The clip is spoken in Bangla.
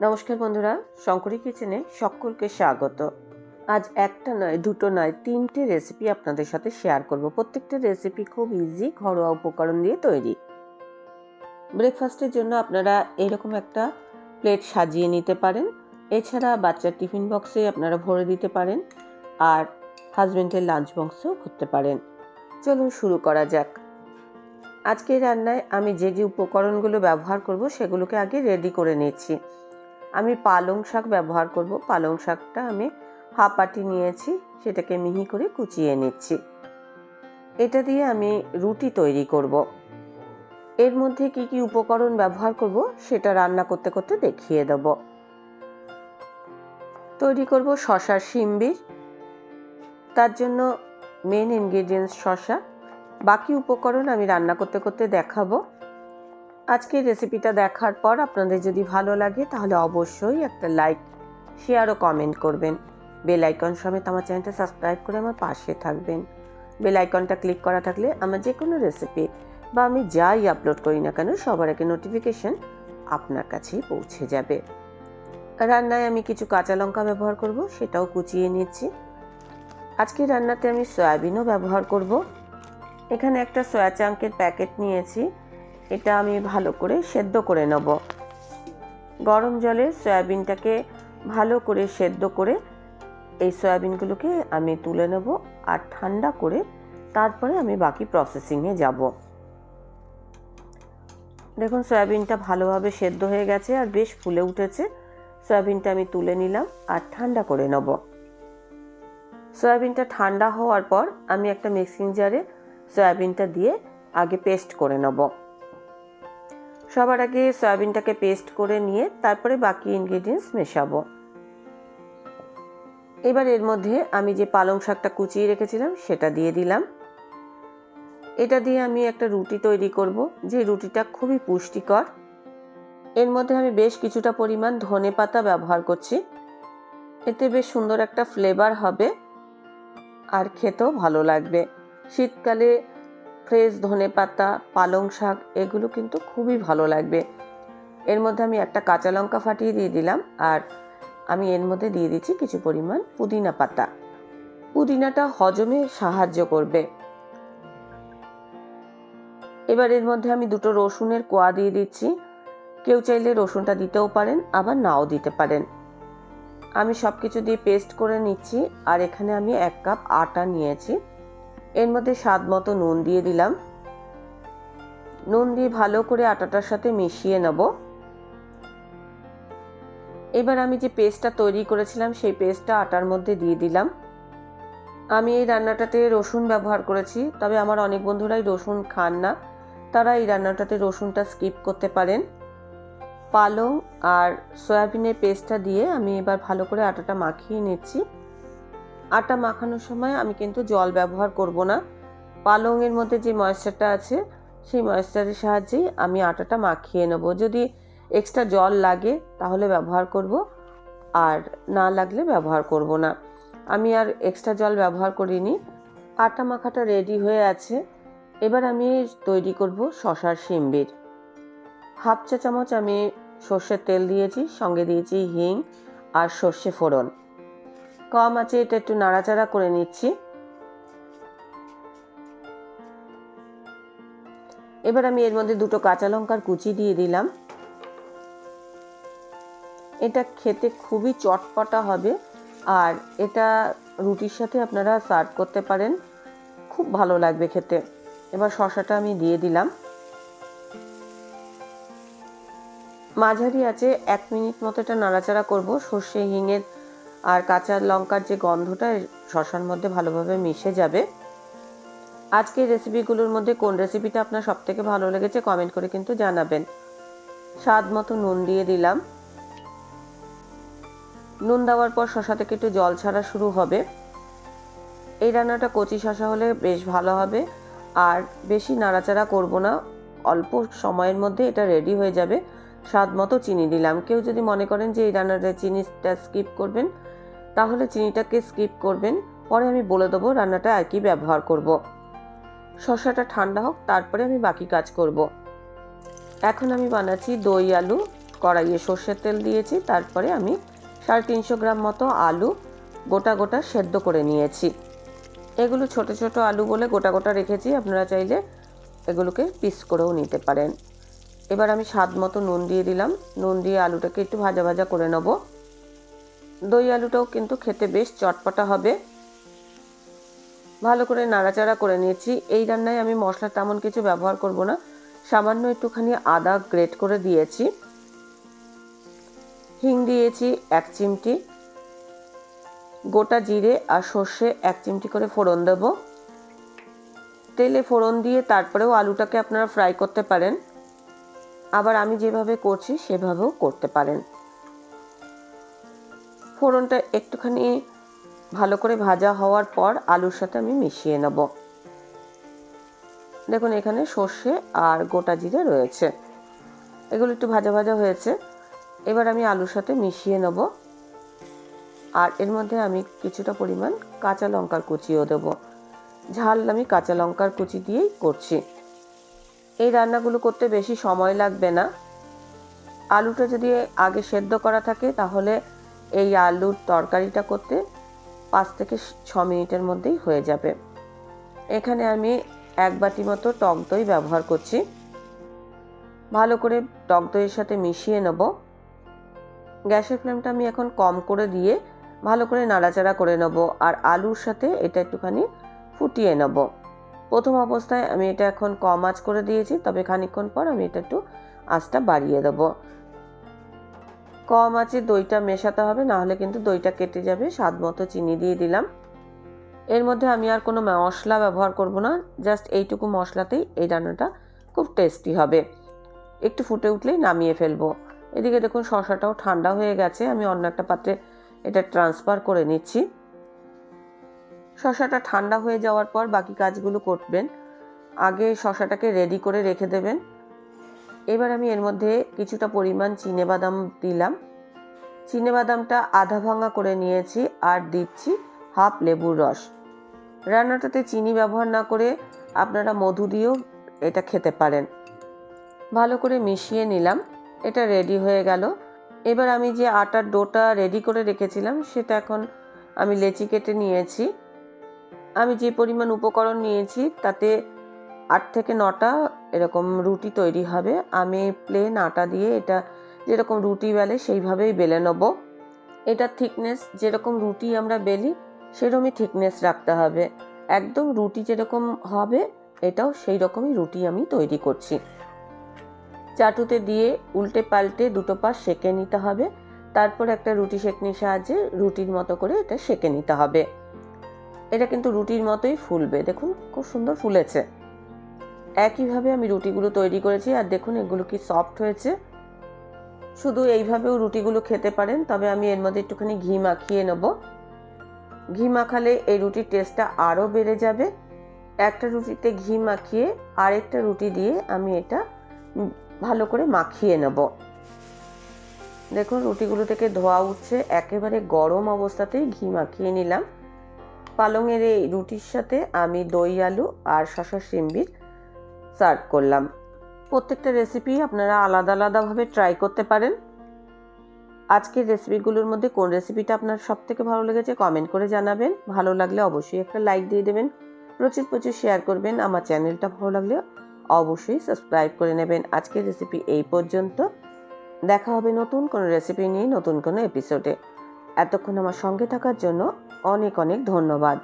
নমস্কার বন্ধুরা, শঙ্করী কিচেনে সকলকে স্বাগত। আজ একটা নয়, দুটো নয়, তিনটে রেসিপি আপনাদের সাথে শেয়ার করব। প্রত্যেকটা রেসিপি খুব ইজি ঘরোয়া উপকরণ দিয়ে তৈরি। ব্রেকফাস্টের জন্য আপনারা এরকম একটা প্লেট সাজিয়ে নিতে পারেন। এছাড়া বাচ্চার টিফিন বক্সে আপনারা ভরে দিতে পারেন আর হাজব্যান্ডের লাঞ্চ বক্সেও ভরতে পারেন। চলুন শুরু করা যাক। আজকের রান্নায় আমি যে যে উপকরণগুলো ব্যবহার করব, সেগুলোকে আগে রেডি করে নিচ্ছি। আমি পালং শাক ব্যবহার করব। পালং শাকটা আমি হাফাটি নিয়েছি, সেটাকে মিহি করে কুচিয়ে নিচ্ছি। এটা দিয়ে আমি রুটি তৈরি করব। এর মধ্যে কি কি উপকরণ ব্যবহার করব, সেটা রান্না করতে করতে দেখিয়ে দেব। তৈরি করব শশার শিম্বির। তার জন্য মেন ইনগ্রেডিয়েন্টস শশা। বাকি উপকরণ আমি রান্না করতে করতে দেখাবো। আজকের রেসিপিটা দেখার পর আপনাদের যদি ভালো লাগে, তাহলে অবশ্যই একটা লাইক শেয়ার ও কমেন্ট করবেন। বেল আইকন সমেত আমার চ্যানেলটা সাবস্ক্রাইব করে আমার পাশে থাকবেন। বেল আইকনটা ক্লিক করা থাকলে আমার যে কোনো রেসিপি বা আমি যাই আপলোড করি না কেন, সবার আগে নোটিফিকেশন আপনার কাছেই পৌঁছে যাবে। রান্নায় আমি কিছু কাঁচা লঙ্কা ব্যবহার করব, সেটাও কুচিয়ে নিচ্ছি। আজকে রান্নাতে আমি সয়াবিনও ব্যবহার করব। এখানে একটা সয়া চাঙ্কের প্যাকেট নিয়েছি। এটা আমি ভালো করে সেদ্ধ করে নেব। গরম জলে সয়াবিনটাকে ভালো করে সেদ্ধ করে এই সয়াবিনগুলোকে আমি তুলে নেব আর ঠান্ডা করে তারপরে আমি বাকি প্রসেসিংয়ে যাব। দেখুন, সয়াবিনটা ভালোভাবে সেদ্ধ হয়ে গেছে আর বেশ ফুলে উঠেছে। সয়াবিনটা আমি তুলে নিলাম আর ঠান্ডা করে নেব। সয়াবিনটা ঠান্ডা হওয়ার পর আমি একটা মিক্সিং জারে সয়াবিনটা দিয়ে আগে পেস্ট করে নেব। সবার আগে সয়াবিনটাকে পেস্ট করে নিয়ে তারপরে বাকি ইনগ্রিডিয়েন্টস মেশাবো। এবার এর মধ্যে আমি যে পালং শাকটা কুচিয়ে রেখেছিলাম, সেটা দিয়ে দিলাম। এটা দিয়ে আমি একটা রুটি তৈরি করব, যে রুটিটা খুবই পুষ্টিকর। এর মধ্যে আমি বেশ কিছুটা পরিমাণ ধনে পাতা ব্যবহার করছি। এতে বেশ সুন্দর একটা ফ্লেভার হবে আর খেতেও ভালো লাগবে। শীতকালে ফ্রেশ ধনে পাতা, পালং শাক, এগুলো কিন্তু খুবই ভালো লাগবে। এর মধ্যে আমি একটা কাঁচা লঙ্কা ফাটিয়ে দিয়ে দিলাম আর আমি এর মধ্যে দিয়ে দিচ্ছি কিছু পরিমাণ পুদিনা পাতা। পুদিনাটা হজমে সাহায্য করবে। এবার এর মধ্যে আমি দুটো রসুনের কোয়া দিয়ে দিচ্ছি। কেউ চাইলে রসুনটা দিতেও পারেন, আবার নাও দিতে পারেন। আমি সব কিছু দিয়ে পেস্ট করে নিচ্ছি আর এখানে আমি এক কাপ আটা নিয়েছি। এর মধ্যে স্বাদ মতো নুন দিয়ে দিলাম। নুন দিয়ে ভালো করে আটাটার সাথে মিশিয়ে নেব। এবার আমি যে পেস্টটা তৈরি করেছিলাম, সেই পেস্টটা আটার মধ্যে দিয়ে দিলাম। আমি এই রান্নাটাতে রসুন ব্যবহার করেছি, তবে আমার অনেক বন্ধুরাই রসুন খান না। তারা এই রান্নাটাতে রসুনটা স্কিপ করতে পারেন। পালং আর সয়াবিনের পেস্টটা দিয়ে আমি এবার ভালো করে আটাটা মাখিয়ে নিচ্ছি। আটা মাখানোর সময় আমি কিন্তু জল ব্যবহার করব না। পালংয়ের মধ্যে যে ময়েশ্চারটা আছে, সেই ময়েশ্চারের সাহায্যেই আমি আটাটা মাখিয়ে নেব। যদি এক্সট্রা জল লাগে, তাহলে ব্যবহার করব, আর না লাগলে ব্যবহার করব না। আমি আর এক্সট্রা জল ব্যবহার করিনি। আটা মাখাটা রেডি হয়ে আছে। এবার আমি তৈরি করব শশার শিম্বির। হাফ চা চামচ আমি সর্ষের তেল দিয়েছি, সঙ্গে দিয়েছি হিং আর সর্ষে ফোড়ন। কম আছে, এটা একটু নাড়াচাড়া করে নিচ্ছি। এবার আমি এর মধ্যে দুটো কাঁচা লঙ্কার কুচি দিয়ে দিলাম। এটা খেতে খুবই চটপটা হবে, আর এটা রুটির সাথে আপনারা সার্ভ করতে পারেন। খুব ভালো লাগবে খেতে। এবার শশাটা আমি দিয়ে দিলাম। মাঝারি আছে, এক মিনিট মতো এটা নাড়াচাড়া করব। সর্ষে, হিঙের আর কাঁচা লঙ্কার যে গন্ধটা শশার মধ্যে ভালোভাবে মিশে যাবে। আজকের রেসিপিগুলোর মধ্যে কোন রেসিপিটা আপনার সব থেকে ভালো লেগেছে কমেন্ট করে কিন্তু জানাবেন। স্বাদ মতো নুন দিয়ে দিলাম। নুন দেওয়ার পর শশা থেকে একটু জল ছাড়া শুরু হবে। এই রান্নাটা কচি শশা হলে বেশ ভালো হবে। আর বেশি নাড়াচাড়া করব না। অল্প সময়ের মধ্যে এটা রেডি হয়ে যাবে। স্বাদ মতো চিনি দিলাম। কেউ যদি মনে করেন যে এই রান্নাটা চিনিটা স্কিপ করবেন তাহলে চিনিটাকে স্কিপ করবেন। পরে আমি বলে দেবো রান্নাটা আর কি ব্যবহার করব। শসাটা ঠান্ডা হোক, তারপরে আমি বাকি কাজ করব। এখন আমি বানাচ্ছি দই, আলু, কড়াইয়ে সর্ষের তেল দিয়েছি। তারপরে আমি সাড়ে তিনশো গ্রাম মতো আলু গোটা গোটা সেদ্ধ করে নিয়েছি। এগুলো ছোট ছোট আলু বলে গোটা গোটা রেখেছি। আপনারা চাইলে এগুলোকে পিস করেও নিতে পারেন। এবার আমি স্বাদ মতো নুন দিয়ে দিলাম। নুন দিয়ে আলুটাকে একটু ভাজা ভাজা করে নেব। দই আলুটাও কিন্তু খেতে বেশ চটপটা হবে। ভালো করে নাড়াচাড়া করে নিয়েছি। এই রান্নায় আমি মশলা তেমন কিছু ব্যবহার করব না। সামান্য একটুখানি আদা গ্রেট করে দিয়েছি। হিং দিয়েছি এক চিমটি। গোটা জিরে আর সর্ষে এক চিমটি করে ফোড়ন দেব। তেলে ফোড়ন দিয়ে তারপরেও আলুটাকে আপনারা ফ্রাই করতে পারেন। আবার আমি যেভাবে করছি, সেভাবেও করতে পারেন। ফোড়নটা একটুখানি ভালো করে ভাজা হওয়ার পর আলুর সাথে আমি মিশিয়ে নেব। দেখুন, এখানে সর্ষে আর গোটা জিরে রয়েছে। এগুলো একটু ভাজা ভাজা হয়েছে। এবার আমি আলুর সাথে মিশিয়ে নেব। আর এর মধ্যে আমি কিছুটা পরিমাণ কাঁচা লঙ্কার কুচিও দেব। ঝাল আমি কাঁচা লঙ্কার কুচি দিয়েই করছি। এই রান্নাগুলো করতে বেশি সময় লাগবে না। আলুটা যদি আগে সেদ্ধ করা থাকে, তাহলে এই আলুর তরকারিটা করতে পাঁচ থেকে ছ মিনিটের মধ্যেই হয়ে যাবে। এখানে আমি এক বাটি মতো টক দই ব্যবহার করছি। ভালো করে টক দইয়ের সাথে মিশিয়ে নেব। গ্যাসের ফ্লেমটা আমি এখন কম করে দিয়ে ভালো করে নাড়াচাড়া করে নেব আর আলুর সাথে এটা একটুখানি ফুটিয়ে নেব। প্রথম অবস্থায় আমি এটা এখন কম আঁচ করে দিয়েছি, তবে খানিকক্ষণ পর আমি এটা একটু আঁচটা বাড়িয়ে দেব। কম আছে, দইটা মেশাতে হবে না হলে কিন্তু দইটা কেটে যাবে। স্বাদ মতো চিনি দিয়ে দিলাম। এর মধ্যে আমি আর কোনো মশলা ব্যবহার করব না, জাস্ট এইটুকু মশলাতেই এই রান্নাটা খুব টেস্টি হবে। একটু ফুটে উঠলেই নামিয়ে ফেলব। এদিকে দেখুন শশাটাও ঠান্ডা হয়ে গেছে, আমি অন্য একটা পাত্রে এটা ট্রান্সফার করে নিচ্ছি। শশাটা ঠান্ডা হয়ে যাওয়ার পর বাকি কাজগুলো করবেন। আগে শশাটাকে রেডি করে রেখে দেবেন। এবার আমি এর মধ্যে কিছুটা পরিমাণ বাদাম দিলাম। বাদামটা আধা ভাঙা করে নিয়েছি আর দিচ্ছি হাফ লেবুর রস। রান্নাটাতে চিনি ব্যবহার না করে আপনারা মধু দিয়েও এটা খেতে পারেন। ভালো করে মিশিয়ে নিলাম। এটা রেডি হয়ে গেল। এবার আমি যে আটার ডোটা রেডি করে রেখেছিলাম, সেটা এখন আমি লেচি কেটে নিয়েছি। আমি যে পরিমাণ উপকরণ নিয়েছি, তাতে আট থেকে নটা এরকম রুটি তৈরি হবে। আমি প্লেন আটা দিয়ে এটা যেরকম রুটি বেলে সেইভাবেই বেলে নেব। এটা থিকনেস যেরকম রুটি আমরা বেলি সেরকমই থিকনেস রাখতে হবে। একদম রুটি যেরকম হবে এটাও সেই রকমই রুটি আমি তৈরি করছি। চাটুতে দিয়ে উল্টে পাল্টে দুটো পাশ সেঁকে নিতে হবে। তারপর একটা রুটি সেঁকনির সাহায্যে রুটির মতো করে এটা সেঁকে নিতে হবে। এটা কিন্তু রুটির মতোই ফুলবে। দেখুন, খুব সুন্দর ফুলেছে। একইভাবে আমি রুটিগুলো তৈরি করেছি আর দেখুন এগুলো কি সফট হয়েছে। শুধু এইভাবেও রুটিগুলো খেতে পারেন, তবে আমি এর মধ্যে একটুখানি ঘি মাখিয়ে নেব। ঘি মাখালে এই রুটির টেস্টটা আরও বেড়ে যাবে। একটা রুটিতে ঘি মাখিয়ে আরেকটা রুটি দিয়ে আমি এটা ভালো করে মাখিয়ে নেব। দেখুন রুটিগুলো থেকে ধোয়া উঠছে, একেবারে গরম অবস্থাতেই ঘি মাখিয়ে নিলাম। পালংয়ের এই রুটির সাথে আমি দই, আলু আর শশা সিম্বির সার্ভ করলাম। প্রত্যেকটা রেসিপি আপনারা আলাদা আলাদাভাবে ট্রাই করতে পারেন। আজকের রেসিপিগুলোর মধ্যে কোন রেসিপিটা আপনার সব থেকে ভালো লেগেছে কমেন্ট করে জানাবেন। ভালো লাগলে অবশ্যই একটা লাইক দিয়ে দেবেন। প্রচুর প্রচুর শেয়ার করবেন। আমার চ্যানেলটা ভালো লাগলে অবশ্যই সাবস্ক্রাইব করে নেবেন। আজকের রেসিপি এই পর্যন্ত। দেখা হবে নতুন কোনো রেসিপি নিয়ে নতুন কোনো এপিসোডে এতক্ষণ আমার সঙ্গে থাকার জন্য অনেক অনেক ধন্যবাদ।